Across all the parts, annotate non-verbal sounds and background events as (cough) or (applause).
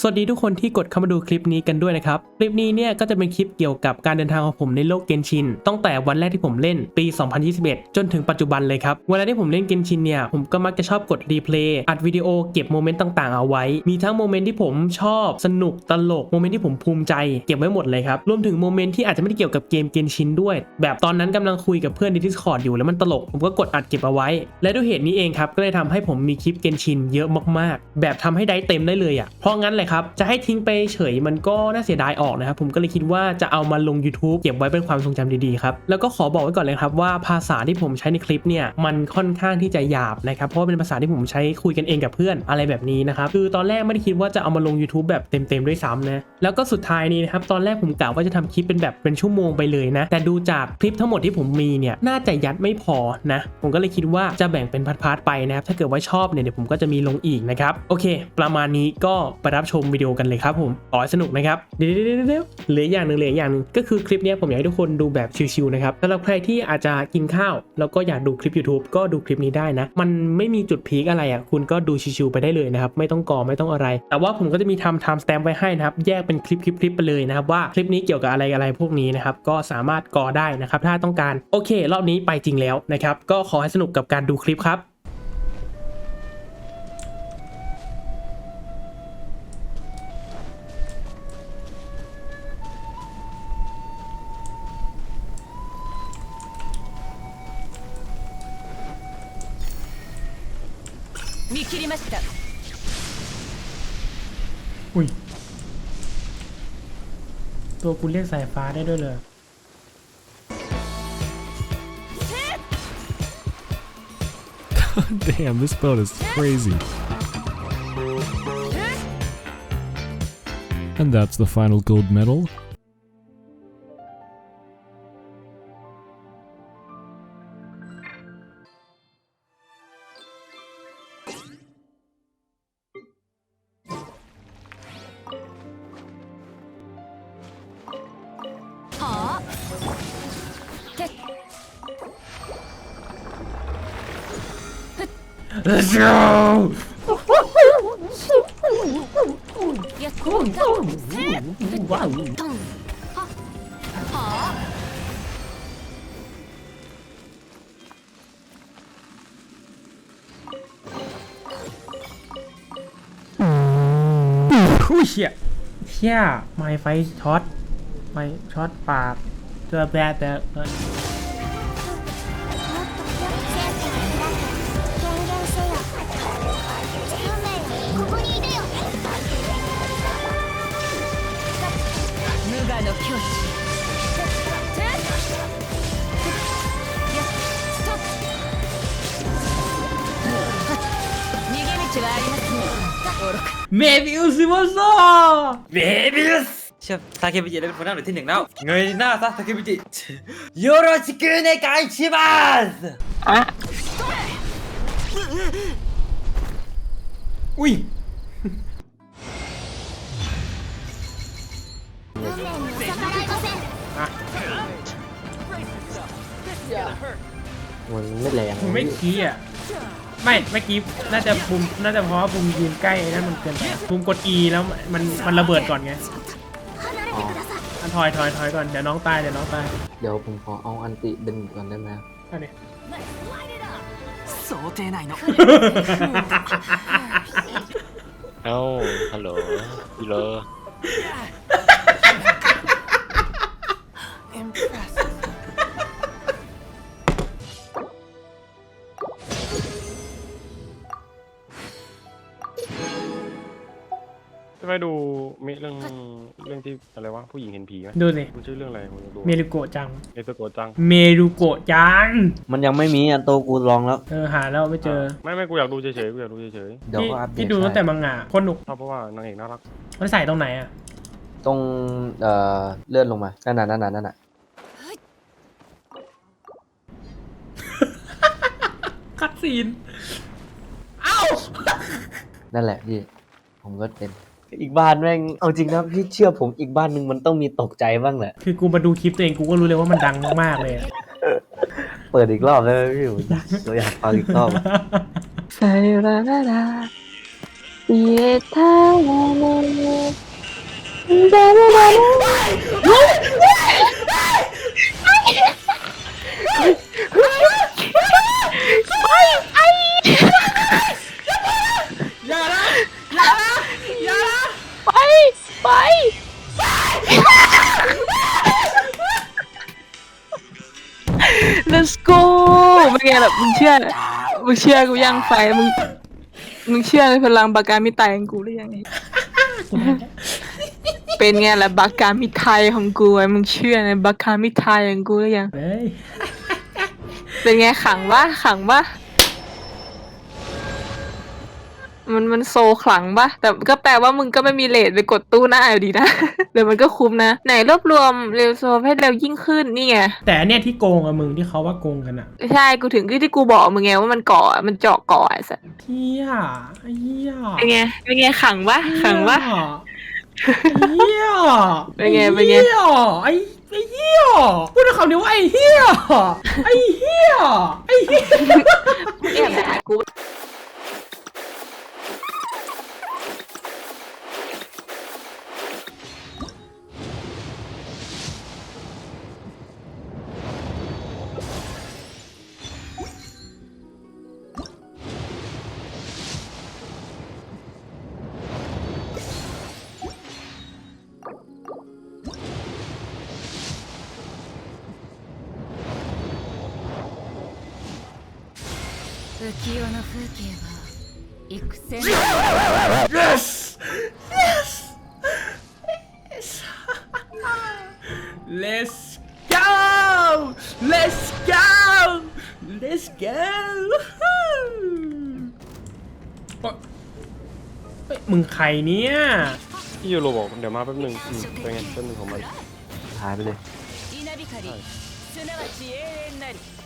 สวัสดีทุกคนที่กดเข้ามาดูคลิปนี้กันด้วยนะครับ คลิปนี้เนี่ยก็จะเป็นคลิปเกี่ยวกับการเดินทางของผมในโลกเกนชินตั้งแต่วันแรกที่ผมเล่นปี 2021 จนถึงปัจจุบันเลยครับ เวลาที่ผมเล่นเกนชินเนี่ยผมก็มักจะชอบกดรีเพลย์อัดวิดีโอเก็บโมเมนต์ต่างๆเอาไว้ มีทั้งโมเมนต์ที่ผมชอบสนุกตลกโมเมนต์ที่ผมภูมิใจเก็บไว้หมดเลยครับรวมถึงโมเมนต์ที่อาจจะไม่ได้เกี่ยวกับเกมเกนชินด้วย แบบตอนนั้นกำลังคุยกับเพื่อนใน Discord อยู่แล้วมันตลกผมก็กดอัดเก็บเอาไว้ และด้วยเหตุนี้เองครับก็เลยทำให้ผมมีคลิปเกนชินเยอะมากๆ แบบทำให้ได้เต็มได้เลยอะเพราะงั้นเลยครับ จะให้ทิ้งไปเฉยมันก็น่าเสียดายออกนะครับ ผมก็เลยคิดว่าจะเอามาลง YouTube เก็บไว้เป็นความทรงจำดีๆครับ แล้วก็ขอบอกไว้ก่อนเลยครับว่าภาษาที่ผมใช้ในคลิปเนี่ยมันค่อนข้างที่จะหยาบนะครับเพราะเป็นภาษาที่ผมใช้คุยกันเองกับเพื่อนอะไรแบบนี้นะครับคือตอนแรกไม่ได้คิดว่าจะเอามาลง YouTube แบบเต็มๆด้วยซ้ำนะแล้วก็สุดท้ายนี้นะครับตอนแรกผมกะว่าจะทำคลิปเป็นแบบเป็นชั่วโมงไปเลยนะแต่ดูจากคลิปทั้งหมดที่ผมมีเนี่ยน่าจะยัดไม่พอนะผมก็เลยคิดว่าจะแบ่งเป็นพาร์ทๆไปนะครับถ้าเกิดว่าชอบเนี่ยเดี๋ยวผมก็จะมีลงอีกนะครับโอเค ประมาณนี้ก็ไปรับชมมวิดีโอกันเลยครับผมขอให้สนุกนะครับเดี๋ยวๆๆๆเหลืออย่างหนึ่งเหลืออย่างหนึ่งก็คือคลิปนี้ผมอยากให้ทุกคนดูแบบชิวๆนะครับสำหรับใครที่อาจจะกินข้าว แล้วก็อยากดูคลิป YouTube ก็ดูคลิปนี้ได้นะ มันไม่มีจุดพีคอะไรอะคุณก็ดูชิวๆไปได้เลยนะครับไม่ต้องกอไม่ต้องอะไร แต่ว่าผมก็จะมีทำ time stamp ไว้ให้นะครับแยกเป็นคลิปคลิปคลิปไปเลยนะครับว่าคลิปนี้เกี่ยวกับอะไรอะไรพวกนี้นะครับก็สามารถกอได้นะครับถ้าต้องการโอเค รอบนี้ไปจริงแล้วนะครับก็ขอให้สนุกกับการดูคลิปครับ ตัวกูเรียกสายฟ้าได้ด้วยเลย (laughs) Damn, this boat is crazy. And that's the final gold medal. Let's go! wow. เชี่ยเชี่ยไม้ไฟช็อต ไม้ช็อตปากเจอแบบแต่ เมบิอุซิโมโซเบบิสเชื่อทาเคบิจิได้เป็นคนหน้าหนึ่งที่หนึ่งแล้วเงยหน้าซะทาเคบิจิโยโรชิกุเนกายชิมัสอุ้ยมันไม่แรงผมไม่ขี้อะ ไม่เมื่อกี้น่าจะบุมน่าจะเพราะว่าบุมยืนใกล้ไอ้นั่นมันเกินไปบุมกด E แล้วมันมันระเบิดก่อนไงอ๋ออันถอยถอยถอยก่อนเดี๋ยวน้องตายเดี๋ยวน้องตายเดี๋ยวผมขอเอาอันติดึงก่อนได้ไหมอันนี้เอ้า ฮัลโหลฮัลโหล ไปดูมีเรื่องเรื่องที่อะไรวะผู้หญิงเห็นผีไหมดูสิมันชื่อเรื่องอะไรผมอยากดูเมรุโกะจัง เอสโกจัง เมรุโกะจัง มันยังไม่มีอันโตกูลองแล้ว เออหาแล้วไม่เจอไม่ไม่กูอยากดูเฉยๆกูอยากดูเฉยเดี๋ยวพี่ก็อัปเดตพี่ดูตั้งแต่มังงะคนหนุกๆชอบเพราะว่านางเอกน่ารักมันใส่ตรงไหนอะตรงเอ่อเลื่อนลงมา นั่นน่ะนั่นน่ะนั่นน่ะคัดซีน นั่นแหละพี่ ผมก็เป็น อีกบ้านแม่ง เอาจริงนะพี่เชื่อผมอีกบ้านหนึ่งมันต้องมีตกใจบ้างแหละ คือกูมาดูคลิปตัวเองกูก็รู้เลยว่ามันดังมากๆเลยอะ เปิดอีกรอบได้ไหมพี่ผมอยากเราอยากฟังอีกรอบ さよなら言えたらね เชื่อมึงเชื่อกูยังไฟมึงมึงเชื่อในพลังบาการมิตายของกูหรือยังไงเป็นไงล่ะบาการมิไทยของกูไอ้มึงเชื่อในบาการมิไทยของกูหรือยังเฮ้ยเป็นไงขังวะขังวะ มันมันโซขลังปะแต่ก็แปลว่ามึงก็ไม่มีเลทไปกดตู้หน้าอยู่ดีนะ เดี๋ยวมันก็คุ้มนะ ไหนรวบรวมเร็วโซให้เร็วยิ่งขึ้นนี่ไง แต่อันเนี่ยที่โกงอะมึงที่เขาว่าโกงกันอะใช่กูถึงที่ที่กูบอกมึงไงว่ามันเกาะมันเจาะเกาะไอ้สัสเฮียเฮียเป็นไงเป็นไงขังปะขังปะเฮียเป็นไงเป็นไงเฮียไอ้ไอ้เฮียพูดด้วยคำเดียวว่าไอ้เฮียไอ้เฮียไอ้เฮียแอบด่ากู 浮世の風景は幾千 yes yes yes let's go let's go let's go เฮ้ยเฮ้ยมึงใครเนี่ย พี่ยูโรบอกเดี๋ยวมาแป๊บหนึงอืมเป็นไงแป๊บหนึงของมัน หายไปเลย 稲光すなわち永遠なり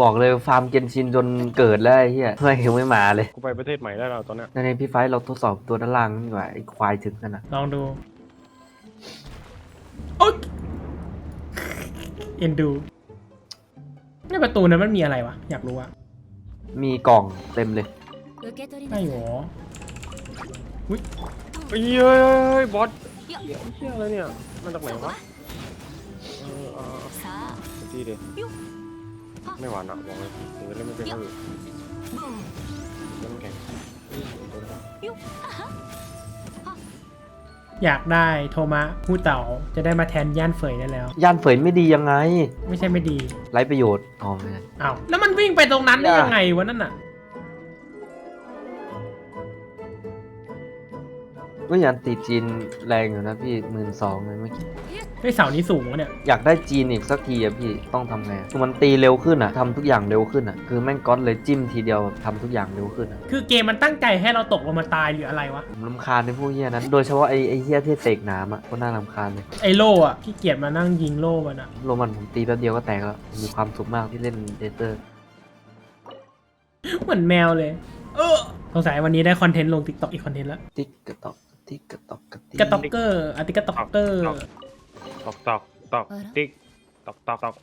บอกเลยฟาร์มเกนชินจนเกิดแล้วไอ้เหี้ยเพื่อนยังไม่มาเลย กูไปประเทศใหม่ได้แล้วตอนเนี้ย ในในพี่ไฟท์เราทดสอบตัวด้านล่างดีกว่าไอ้ควายถึงกันนะ ลองดูโอ๊ยเอ็นดูในประตูนั้นมันมีอะไรวะ อยากรู้อะ มีกล่องเต็มเลย 受け取りな ใช่ さい หรอ เฮ้ยเฮ้ยเฮ้ยเฮ้ยบอสเหี้ยเหี้ยอะไรเนี่ยมาจากไหนวะเออเออ さあ ดีดิ ไม่หวานอะบอกเลยถึงจะเล่นไม่เป็นก็คือเล่นแข่งอยากได้โทมะผู้เต่าจะได้มาแทนย่านเฟยได้แล้ว ย่านเฟยไม่ดียังไง ไม่ใช่ไม่ดี ไร้ประโยชน์ อ๋อไม่ใช่อ้าวแล้วมันวิ่งไปตรงนั้นได้อย่ายัยังไงวะนั่นน่ะ ก็ยันตีจีนแรงอยู่นะพี่หมื่นสองเลยเมื่อกี้ไอเสานี้สูงวะเนี่ย อยากได้จีนอีกสักทีอะพี่ต้องทำไงคือมันตีเร็วขึ้นอะทำทุกอย่างเร็วขึ้นอะคือแม่งก๊อตเลยจิ้มทีเดียวทำทุกอย่างเร็วขึ้นอะคือเกมมันตั้งใจให้เราตกลงมาตายหรืออะไรวะ ผมรำคาญในพวกเฮียนั้น โดยเฉพาะไอ้ไอ้เฮียที่เตกน้ำอะก็น่ารำคาญเลยไอโล่อะขี้เกียจมานั่งยิงโล่มันอะโรมันผมตีแป๊บเดียวก็แตกแล้วมีความสุขมากที่เล่นเดเตอร์ เหมือนแมวเลย เออสงสัยวันนี้ได้คอนเทนต์ลงติ๊กต็อกอีกคอนเทนต์แล้วติ๊กกระตอก ติ๊กกระตอกกระติ๊กระต็อกเกอร์อาร์ติกระต็อกเกอร์ตอกตอกตอกติ๊กตอกตอกตอก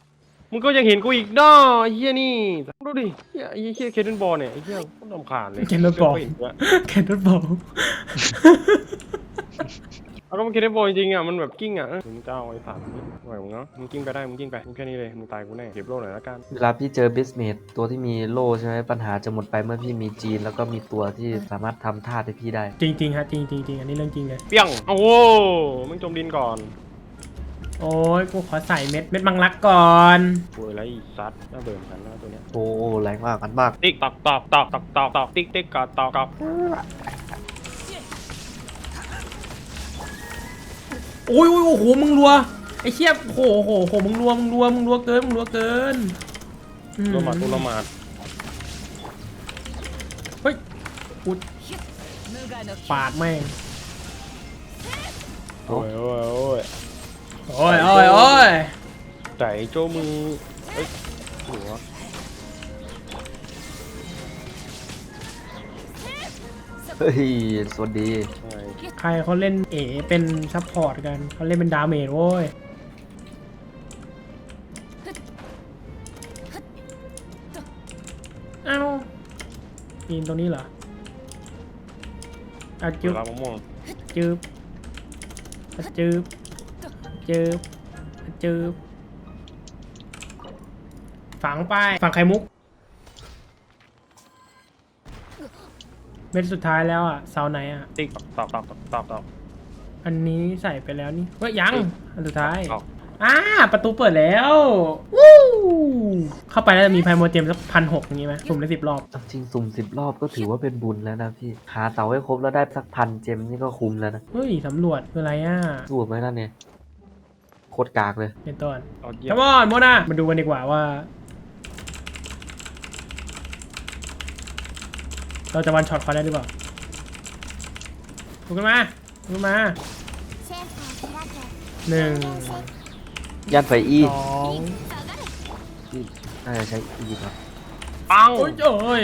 มึงก็ยังเห็นกูอีกน้อไอ้เฮียนี่ดูดิเฮียไอ้เฮียเคเดนบอลเนี่ยไอ้เฮียก็รำคาญเลยเคนรถบอลไม่เห็นด้วยแคนนอตบอล เอาก็มันเคเดนบอลจริงๆอะ มันแบบกิ้งอะเออมึงเจ้าไอ้สัตว์ไหวมึงเนาะ มึงกิ้งไปได้ มึงกิ้งไป มึงแค่นี้เลย มึงตายกูแน่ เก็บโล่หน่อยละกัน เวลาพี่เจอบิสเมดตัวที่มีโล่ใช่ไหมปัญหาจะหมดไปเมื่อพี่มีจีน แล้วก็มีตัวที่สามารถทำท่าให้พี่ได้ จริงๆฮะจริงๆจริงๆอันนี้เรื่องจริงเลยเปี้ยงโอ้โหมึงจมดินก่อนโอ้ยกูขอใส่เม็ดเม็ดบังรักก่อนโวยไรอีสัตว์น่าเบื่อเหมือนกันนะตัวเนี้ย โอ้แรงมากกันมาก ติ๊กตอกตอกตอกตอกตอกตอกติ๊กติ๊กกอดตอกตอก อ้ยอ้ยโอ้โหมึงรัวไอ้เชี่ยโโหโอ้โหโอ้โหมึงรัวมึงรัวมึงรัวเกินมึงรัวเกินอืละหมาดตัละหมาดเฮ้ยอุดปาดแม่ง โอ้ยโอ้ยโอ้ยโอ้ยโอ้ยโอ้ย ไก่โจมือเอ้ยหัว เฮ้ย สวัสดีใช่ใครเขาเล่นเอเป็นซัพพอร์ตกันเขาเล่นเป็นดาเมจโว้ยเอ้ายินตรงนี้เหรอเอาเวจึ๊บลามะม่วงจืบอะจืบจืบอะจืบฝังไปฝังไข่มุก เม็ดสุดท้ายแล้วอะเสาไหนอะ ติ๊กตอกตอกตอกตอกตอกอันนี้ใส่ไปแล้วนี่เฮ้ยยัง อันสุดท้ายตอกอ่าประตูเปิดแล้ววู้เข้าไปแล้วจะมีไพโมเจมสักพันหกอย่างงี้ไหมสุ่มได้สิบรอบเอาจริงสุ่มสิบรอบก็ถือว่าเป็นบุญแล้วนะพี่ หาเสาให้ครบแล้วได้สักพันเจมนี่ก็คุ้มแล้วนะเฮ้ยสำรวจคืออะไรอะสู้ไหมนั่นเนี่ยโคตรกากเลยเป็นต้นเอาเยี่ยคมมอนโมนามาดูกันดีกว่าว่า เราจะวันช็อตเขาได้หรือเปล่าลุกขึ้นมาลุกขึ้นมาหนึ่งยันไฟอีสองที่น่าจะใช้อีครับปังโอ้ยโอ้ย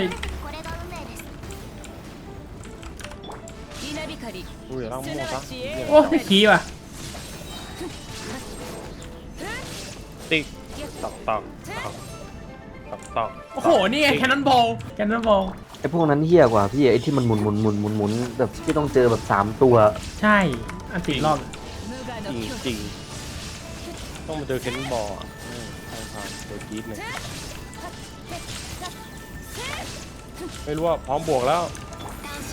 稲光อุ้ยร่างโม่ซะโอ้ยไม่ขี้ว่ะติ๊กตอกตอกตอกตอกตอกโอ้โห นี่ไงแคนนอนบอลแคนนอนบอล ไอพวกนั้นเฮี้ยกว่าพี่ไอที่มันหมุนหมุนหมุนหมุนหมุนแบบที่ต้องเจอแบบสามตัว ใช่ อันสี่รอบจริงจริงต้องมาเจอเคนบอลใช่ครับเจอกรีดเลยไม่รู้ว่าพร้อมบวกแล้ว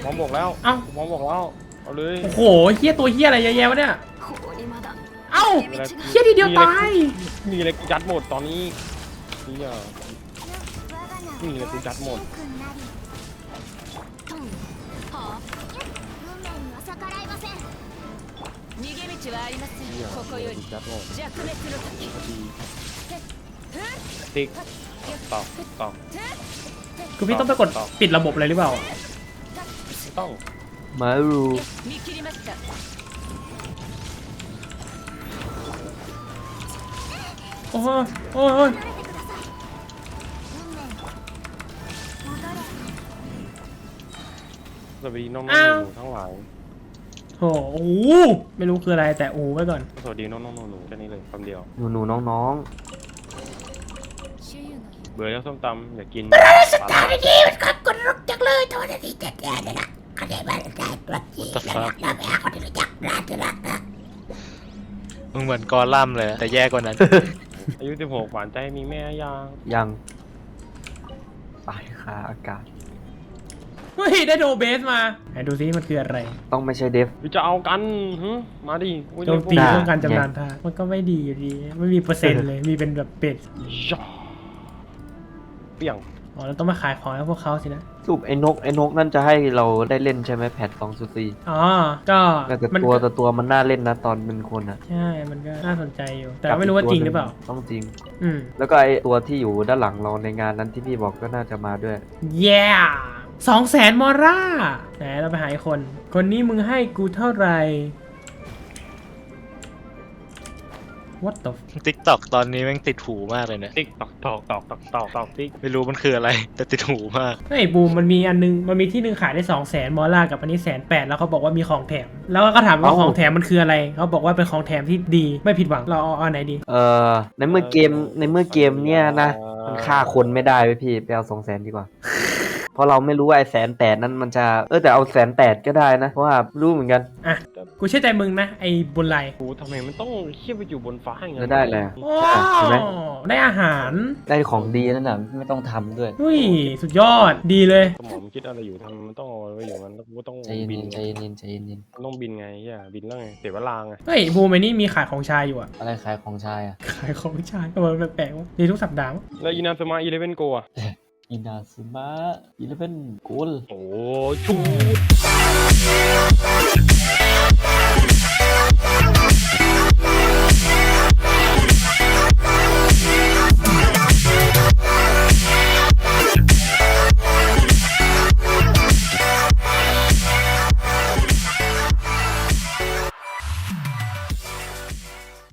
พร้อมบวกแล้วเอ้าพร้อมบวกแล้วเอาเลยโอ้โหเฮี้ยตัวเฮี้ยอะไรเยอะแยะวเนี่ยเอ้าเฮี้ยทีเดียวตายมีอะไรกูยัดหมดตอนนี้เฮี้ยมีอะไรกูยัดหมด 逃げ道はありません นี่อ่ะ ここより กูยัดหมด 弱滅の時 ติ๊กตอกตอก คือพี่ต้องไปกดปิดระบบอะไรหรือเปล่า ไม่ต้อง มารู 見切りました โอ้ยโอ้ยโอ้ย สวัสดีน้องๆห อ้าว นูๆทั้งหลาย โอ้โหไม่รู้คืออะไรแต่โอ้ไว้ก่อน สวัสดีน้องน้องหนูแค่นี้เลยคำเดียว หนูหนูน้องน้องเบื่อแล้วส้มตำอยากกินปลาส้มตำดีมันขับกนรกจังเลยโทษที่เจ็ดเดือนเลยนะเขาได้มาได้ตัวจีนแล้วนะแม่เขาได้รู้จักร้านที่รักนะมึงเหมือนกอลัมเลยแต่แย่กว่านั้น อายุสิบหกหวานใจมีแม่ยังยังตายคาอากาศ เฮ้ยได้โดเบสมาไหนดูซิมันคืออะไรต้องไม่ใช่เดฟวิจะเอากันหึมาดิอุ้ยโจมตีได้ต้องการจำนานท่ามันก็ไม่ดีอยู่ดีไม่มีเปอร์เซ็นต์เลยมีเป็นแบบเป็ดย่าเปี้ยงอ๋อเราต้องมาขายของให้พวกเขาสินะสรุปไอ้นกไอ้นกนั่นจะให้เราได้เล่นใช่ไหมแพทสองสุซีอ๋อก็แต่มันตัวก็แต่ตัวมันน่าเล่นนะตอนเป็นคนอะใช่มันก็น่าสนใจอยู่ แต่ไม่รู้ว่าจริงหรือเปล่าต้องจริง อืมแล้วก็ไอตัวที่อยู่ด้านหลังเราในงานนั้นที่พี่บอกก็น่าจะมาด้วยเย้ สองแสนมอร่าไหนเราไปหาอีกคน คนนี้มึงให้กูเท่าไหร่ What the f- ติ๊กตอกตอนนี้แม่งติดหูมากเลยเนี่ย ติ๊กตอกตอกตอกตอกตอกตอกติ๊กไม่รู้มันคืออะไร แต่ติดหูมากเฮ้ยบูมมันมีอันนึง มันมีที่หนึ่งขายได้สองแสนมอร่ากับอันนี้แสนแปดแล้วเขาบอกว่ามีของแถม แล้วก็ถามว่าเอ้าของแถมมันคืออะไร เขาบอกว่าเป็นของแถมที่ดีไม่ผิดหวัง เราเอาเอาไหนดี เอ่อในเมื่อเกมในเมื่อเกมเนี่ยนะมันฆ่าคนไม่ได้เว้ยพี่ไปเอาสองแสนดีกว่า เพราะเราไม่รู้ว่าไอ้แสนแปดนั้นมันจะเออแต่เอาแสนแปดก็ได้นะเพราะว่ารู้เหมือนกันอะกูเชื่อใจมึงนะไอ้บุญไลกูทำไมมันต้องเขี้ยไปอยู่บนฟ้าอย่างแล้วได้เลยโอ้เห็นไหมได้อาหารได้ของดีนั่นน่ะไม่ต้องทำด้วยอุ้ยสุดยอดดีเลย สมองมันคิดอะไรอยู่ทำไมมันต้องเอาไว้อยู่มันแล้วกูก็ต้องใจเย็บินนๆใจเย็นๆใจเย็นมันต้องบินไงเฮียบินแล้วไงเสียเวลาไงเฮ้ยบูมไอ้นี่มีขายของชายอยู่อะๆอะไรขายของชายอะขายของชายทำไมมันแปลกๆวะดีทุกสัปดาห์วะแล้วอีนาสมาอีเลเวนโกะ อินาซึมะอีเลเวนโกลโอ้ชู